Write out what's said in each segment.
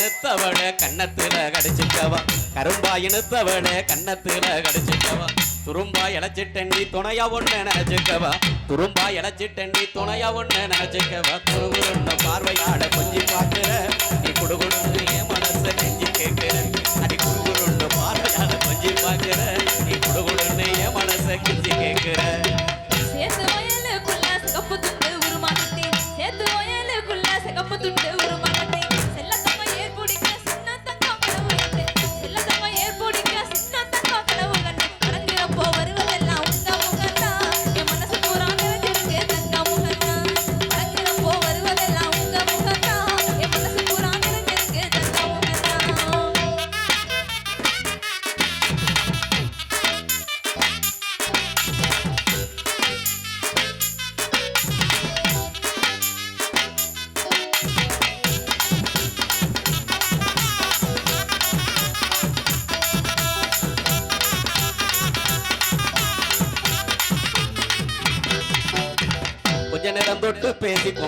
கன்னத்துல கண்ணத்துல கரும்பா இழுத்தவளே கண்ணத்துல கடிச்சிட்டவா? துரும்பா இழைச்சிட்டண்டி துணையா ஒண்ணு நினைச்சுக்கவா? துரும்பா இழைச்சிட்டண்டி துணையா ஒண்ணு நினைச்சுக்கவா? துருவுருண்ட பார்வையாட கொஞ்சி பார்க்கிற நீ குடுகுடுன்னு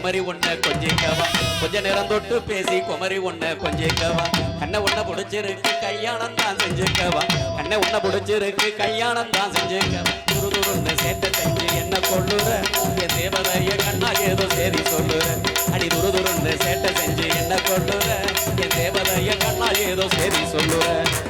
குமரி ஒண்ண கொஞ்சிக்கவா. கொஞ்ச நேரம் தொட்டு பேசி குமரி ஒண்ண கொஞ்சிக்கவா. கண்ணை ஒண்ண புடிச்சிருக்கு கல்யாணம் தான் செஞ்சுக்கவா. கண்ணை ஒண்ண புடிச்சிருக்கு கல்யாணம் தான் செஞ்சுக்கவா. துரு துருன்னு செஞ்சு என்ன கொள்ளுற? என் தேவதைய கண்ணா ஏதோ சேரி சொல்லுற. அடி துரு சேட்டை செஞ்சு என்ன கொள்ளுற? என் தேவதைய கண்ணா ஏதோ சேரி சொல்லுற.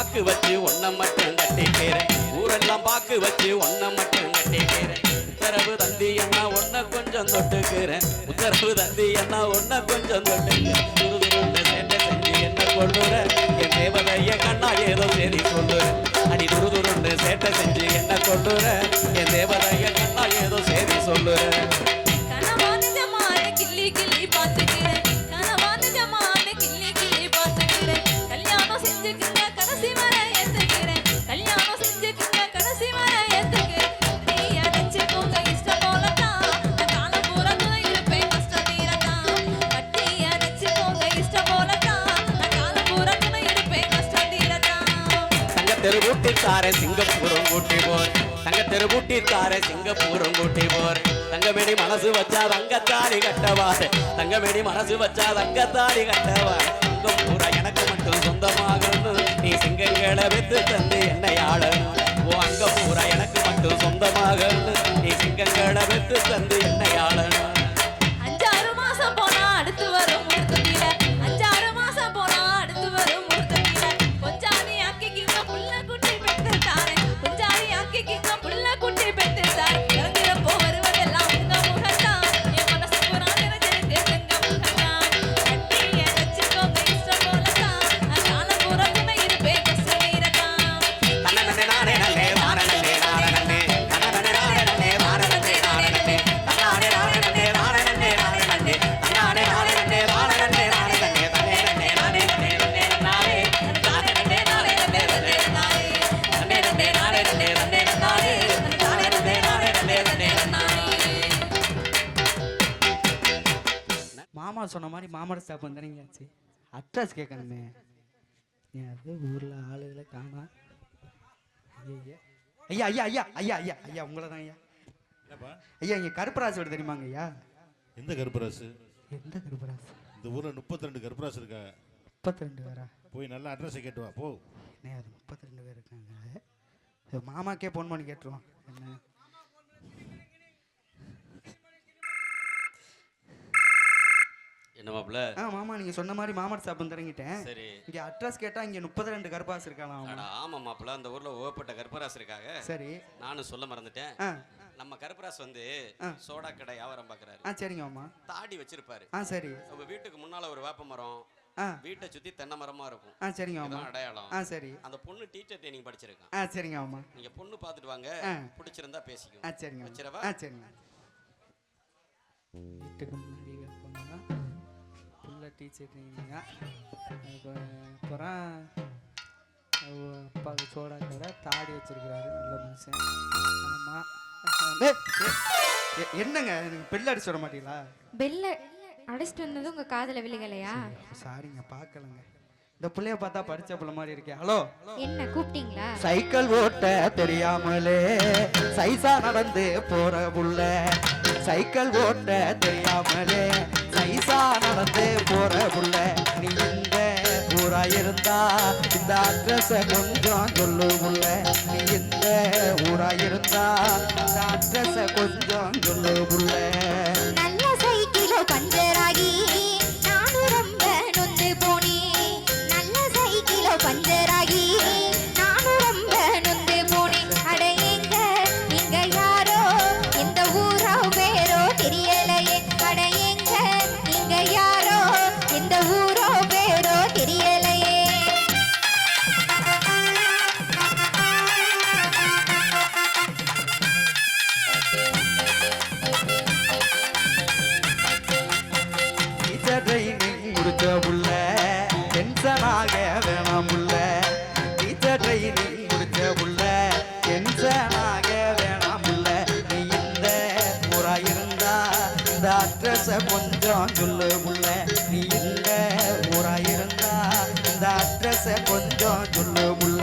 பாக்கு வச்சு ஒன்ன மட்டும் கட்டிக்கிறேன். ஊரெல்லாம் பாக்கு வச்சு ஒன்ன மட்டும் கட்டிக்கிறேன். உத்தரவு தந்தி என்ன ஒன்ன கொஞ்சம் தொட்டுக்கிறேன். உத்தரவு தந்தி என்ன ஒன்ன கொஞ்சம் தொட்டுக்கிறேன். துரு சேட்டை செஞ்சு என்ன கொள்ளுற என் தேவதைய கண்ணா ஏதோ சரி சொல்லுறேன். அடி துரு துருன்னு சேட்டை செஞ்சு என்ன கொள்ளுற என் தேவதைய கண்ணா ஏதோ சரி சொல்லுறேன். கிள்ளி கிள்ளி பார்த்துக்கிறேன். கூட்டி போர். தங்க தெருவூட்டி தார சிங்கப்பூரம் கூட்டி போர். தங்கமேடி மனசு வச்சா தங்கத்தாடி கட்டவார் தங்கமேடி மனசு வச்சா தங்கத்தாடி கட்டவார் உங்க பூரா எனக்கு மட்டும் சொந்தமாகணும் நீ சிங்கங்களை வெத்து தந்து என்னை ஆளணும். ஓ அங்க பூரா எனக்கு மட்டும் சொந்தமாகணும் நீ சிங்கங்களை வெத்து தந்து என்னை ஆளணும். அஞ்சாறு மாசம் போனா அடுத்து வரும் மாமர ஸ்டாப் வந்துடுங்க ஆச்சு அட்ரஸ் கேட்கணுமே அது ஊரில் ஆளுகளை காணா. ஐயா ஐயா ஐயா ஐயா ஐயா ஐயா ஐயா உங்களை தான் ஐயா. ஐயா இங்கே கருப்பராசு வீடு தெரியுமாங்க ஐயா? எந்த கருப்பராசு? எந்த கருப்பராசு? இந்த ஊரில் முப்பத்தி ரெண்டு கருப்பராசு இருக்கா முப்பத்தி ரெண்டு பேரா? போய் நல்ல அட்ரஸை கேட்டு வா போ. என்ன அது முப்பத்தி ரெண்டு பேர் இருக்காங்க. மாமாக்கே ஃபோன் பண்ணி கேட்டுருவான் என்ன? என்ன மாப்பிள்ள ஆ மாமா நீங்கள் சொன்ன மாதிரி மாமர ஸ்டாப் வந்துறங்கிட்டேன் சரி. இங்கே அட்ரஸ் கேட்டால் இங்கே முப்பத்தி ரெண்டு கருப்பாசு இருக்கானா அட ஆமா மாப்பிள்ள அந்த ஊர்ல ஓப்பட்ட கருப்பராசு இருக்காங்க சரி. நானும் சொல்ல மறந்துட்டேன். நம்ம கருப்பராசு வந்து சோடா கடை வியாபாரம் பார்க்கறாரு ஆ சரிங்க மாமா. தாடி வச்சிருப்பாரு. ஆ சரி. உங்க வீட்டுக்கு முன்னால ஒரு வேப்ப மரம் வீட்டை சுத்தி தென்னை மரமா இருக்கும். ஆ சரிங்க மாமா. அடையாளம். ஆ சரி. அந்த பொண்ணு டீச்சர் ட்ரைனிங் படிச்சிருக்கான். ஆ சரிங்க மாமா. நீங்க பொண்ணு பார்த்துட்டு வாங்க. பிடிச்சிருந்தா பேசிக்குவோம் ஆ சரிங்க. வச்சிரவா? ஆ சரிங்க வீட்டுக்கு டீச்சர் அப்புறம் அப்பாவுக்கு சோடா கடை தாடி வச்சிருக்கிறாரு நல்ல மனுஷன் ஆமாம் என்னங்க எனக்கு பெல் அடிச்சு விட மாட்டீங்களா பெல்ல அடிச்சிட்டு வந்தது உங்க காதுல விழுகலையா சாரிங்க பார்க்கலங்க இந்த புள்ளைய பார்த்தா படிச்ச புள்ள மாதிரி இருக்கே ஹலோ என்ன கூப்பிட்டீங்களா சைக்கிள் ஓட்ட தெரியாமலே சைசா நடந்து போற புள்ள சைக்கிள் ஓட்ட தெரியாமலே நைசா நடந்து போற புள்ள. நீ இந்த ஊரா இருந்தா இந்த அட்ரஸ கொஞ்சம் சொல்லு புள்ள. நீ இந்த ஊரா இருந்தா இந்த அட்ரஸ கொஞ்சம் சொல்லு புள்ள. நல்ல சைக்கிளோ பஞ்சராகி இந்த கொஞ்சம் சொல்லு புள்ள நீ இல்ல ஊரா இருந்தா இந்த அட்ரஸ கொஞ்சம் சொல்லு புள்ள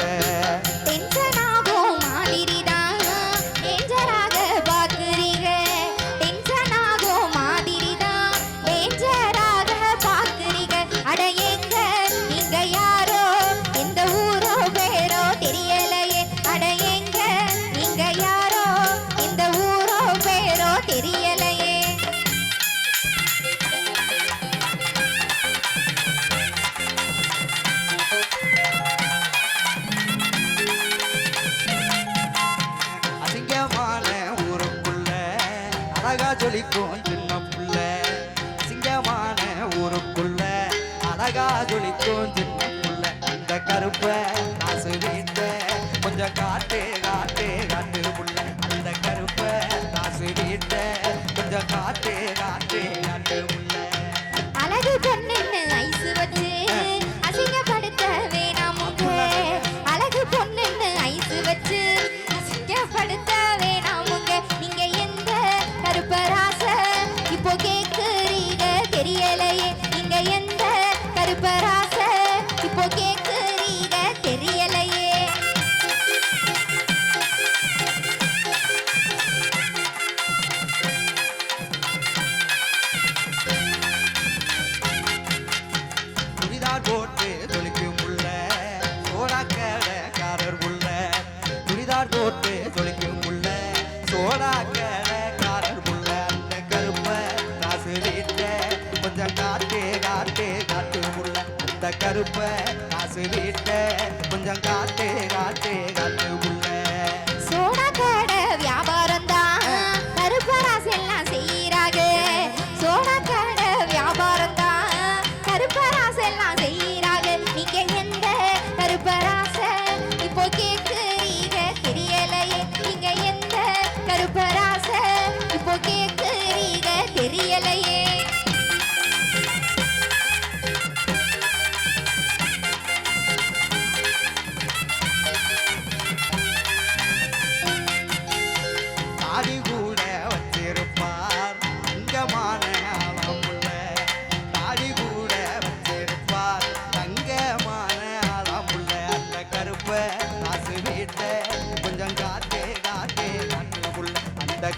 அழகா ஜொலிக்கும் சின்ன புள்ள அந்த கருப்பை காசு வீட்ட கொஞ்சம் காட்டு கருப்ப காசு வீட்ட கொஞ்சம் காத்தே காத்தே காத்து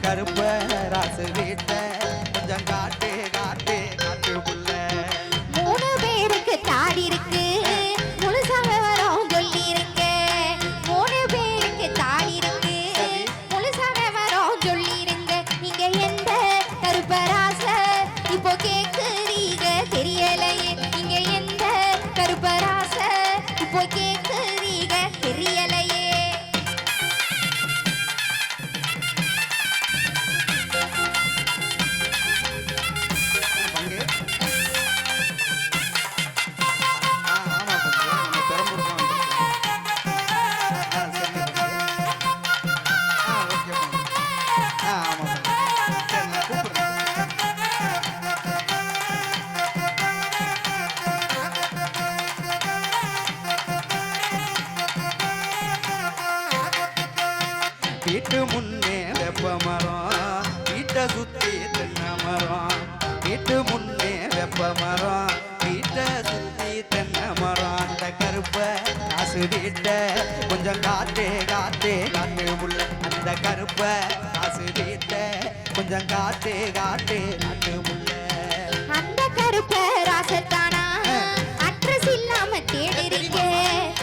கருப்ப வீட்டு முன்னே வெப்ப மரம். வீட்டை சுத்தி தென்னை மரம். வீட்டு முன்னே வெப்ப மரம். வீட்டை சுத்தி தென்னை மரம். அந்த கருப்பை காசு வீட்டை கொஞ்சம் காத்தே காத்தே காட்டு உள்ள அந்த கருப்பை காசு வீட்டை கொஞ்சம் காத்தே காத்தே காட்டு உள்ள. அந்த கருப்பை ராசத்தானா? அட்ரஸ் இல்லாம தேடிருக்கேன்